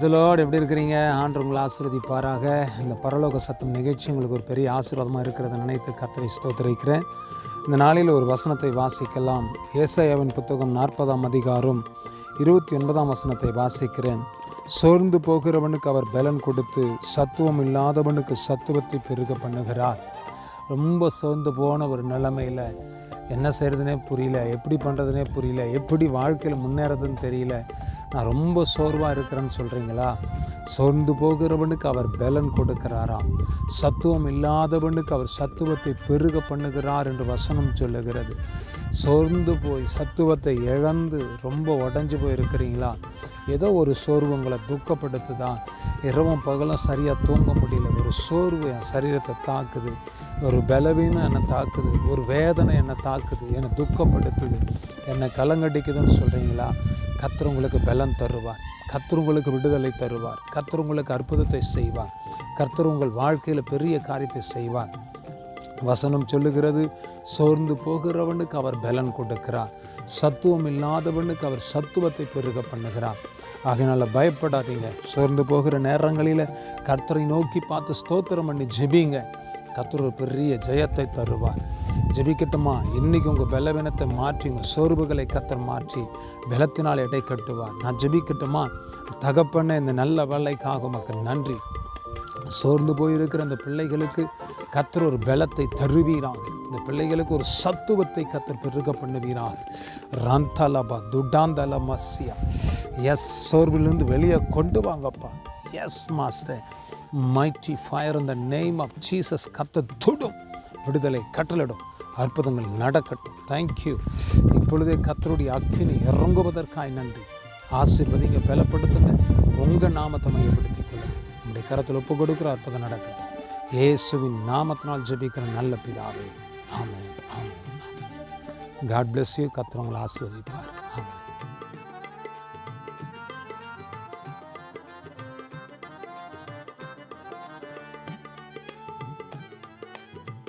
சிலோடு எப்படி இருக்கிறீங்க? ஆண்டு உங்களை ஆசீர்வதிப்பாராக. இந்த பரலோக சத்தம் நிகழ்ச்சி உங்களுக்கு ஒரு பெரிய ஆசீர்வாதமாக இருக்கிறத நினைத்து கத்தரை ஸ்தோத்திரிக்கிறேன். இந்த நாளில் ஒரு வசனத்தை வாசிக்கலாம். ஏசாயாவின் புத்தகம் நாற்பதாம் அதிகாரம் இருபத்தி ஒன்பதாம் வசனத்தை வாசிக்கிறேன். சோர்ந்து போகிறவனுக்கு அவர் பலன் கொடுத்து சத்துவம் இல்லாதவனுக்கு சத்துவத்தை பெருக பண்ணுகிறார். ரொம்ப சோர்ந்து போன ஒரு நிலைமையில் என்ன செய்கிறதுனே புரியல எப்படி பண்ணுறதுனே புரியல எப்படி வாழ்க்கையில் முன்னேறதுன்னு தெரியல. நான் ரொம்ப சோர்வாக இருக்கிறேன்னு சொல்கிறீங்களா சோர்ந்து போகிறவனுக்கு அவர் பலன் கொடுக்கிறாராம் சத்துவம் இல்லாதவனுக்கு அவர் சத்துவத்தை பெருக பண்ணுகிறார் என்று வசனம் சொல்லுகிறது. சோர்ந்து போய் சத்துவத்தை இழந்து ரொம்ப உடஞ்சி போயிருக்கிறீங்களா? ஏதோ ஒரு சோர்வு உங்களை துக்கப்படுத்துதா? இரவும் பகலும் சரியாக தூங்க முடியல. ஒரு சோர்வு என் சரீரத்தை தாக்குது. ஒரு பலவீனம் என்னை தாக்குது. ஒரு வேதனை என்னை தாக்குது. என்னை துக்கப்படுத்துது. என்னை கலங்கடிக்குதுன்னு சொல்கிறீங்களா கத்தர் உங்களுக்கு பலம் தருவார். கத்தர் உங்களுக்கு விடுதலை தருவார். கத்தர் உங்களுக்கு அற்புதத்தை செய்வார். கர்த்தர் உங்கள் வாழ்க்கையில் பெரிய காரியத்தை செய்வார். வசனம் சொல்லுகிறது சோர்ந்து போகிறவனுக்கு அவர் பலன் கொடுக்கிறார். சத்துவம் இல்லாதவனுக்கு அவர் சத்துவத்தை பெருக பண்ணுகிறார். அதனால் பயப்படாதீங்க. சோர்ந்து போகிற நேரங்களில் கர்த்தரை நோக்கி பார்த்து ஸ்தோத்திரம் பண்ணி ஜெபிங்க. கர்த்தர் ஒரு பெரிய ஜெயத்தை தருவார். ஜெபிக்கட்டுமா? இன்னைக்கு உங்கள் பலவீனத்தை மாற்றி உங்கள் சோர்வுகளை கத்தர் மாற்றி பலத்தினால் எடை கட்டுவார். நான் ஜெபிக்கட்டுமா? தகப்பண்ண இந்த நல்ல வேலைக்காக உமக்கு நன்றி. சோர்ந்து போயிருக்கிற அந்த பிள்ளைகளுக்கு கத்தர் ஒரு பலத்தை தருவீராக. இந்த பிள்ளைகளுக்கு ஒரு சத்துவத்தை கத்தர் பெருக பண்ணுவீராக. ரந்தலபா துடாந்தல மஸ்யா எஸ் சோர்விலிருந்து வெளியே கொண்டு வாங்கப்பா. எஸ் மாஸ்டர் மைட்டி ஃபயர் இந்த நேம் ஆஃப் ஜீசஸ் கத்த துடும் விடுதலை கட்டளிடும் அற்புதங்கள் நடக்கட்டும். தேங்க்யூ இப்பொழுதே கத்தருடைய அக்கினி இறங்குவதற்காய் நன்றி. ஆசீர்வதிங்க பலப்படுத்துங்க. உங்கள் நாமத்தை மையப்படுத்திக் கொள்ளுங்க. நம்முடைய கரத்தில் ஒப்பு கொடுக்குற அற்புதம் நடக்கட்டும். இயேசுவின் நாமத்தினால் ஜெபிக்கிற நல்ல பிதாவே. ஆமே ஆமே காட் பிளஸ் யூ கத்துறவங்களை உங்களை ஆசீர்வதிப்பார்.